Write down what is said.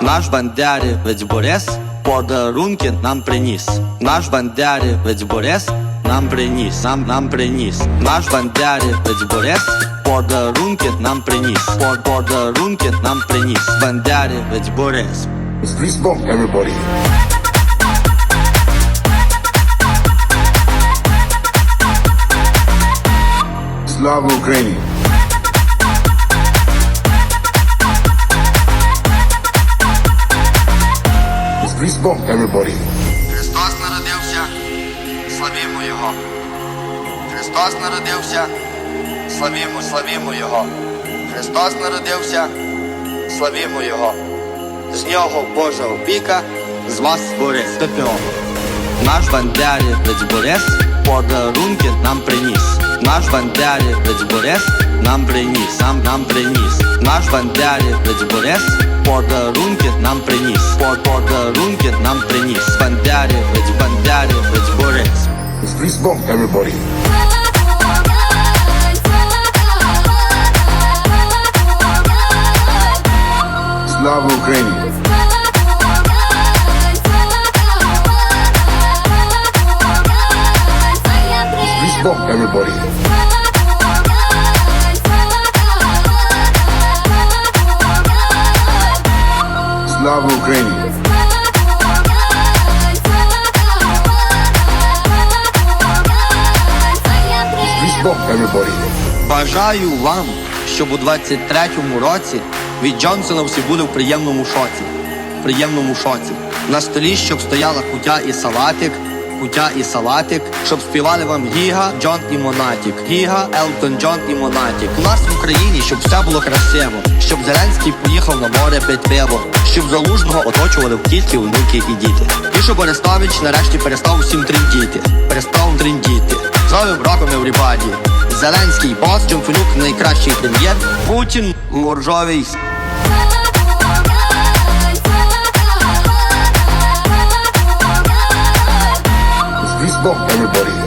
Наш бандерівець Борис подарунки нам приніс. Наш бандерівець Борис нам приніс, нам нам приніс. Наш бандерівець Борис подарунки нам приніс. Под подарунки нам приніс. Бандерівець Борис. Grease Bump, everybody. Slava Ukraini. Grease everybody. Христос народився, славімо Його. Христос народився, славімо, славімо Його. Христос народився, славімо Його. З нього Божа опіка, з вас Борис ТПО. Наш бандерівець Борис подарунки нам приніс. Наш бандерівець Борис нам приніс, нам нам приніс. Наш бандерівець Борис подарунки нам приніс. Под подарунки нам приніс. Бандерівець, бандерівець Борис. It's Grease Bump, everybody. Slava Ukraini. It's Grease Bump, everybody. Slava Україні! Бажаю вам, щоб у 23-му році від Джонсона всі були в приємному шоці. В приємному шоці. На столі, щоб стояла кутя і салатик, кутя і салатик, щоб співали вам Гіга, Джон і Монатік. Гіга, Елтон Джон і Монатік. У нас в Україні, щоб все було красиво, щоб Зеленський поїхав на море пить пиво, щоб залужного оточували в тільки онуки і діти. І щоб Арестович нарешті перестав усім трендіти, перестав трендіти. З новим роком Еврібаді. Зеленський бос, Джонфенюк найкращий прем'єр, Путін моржовий. Everybody.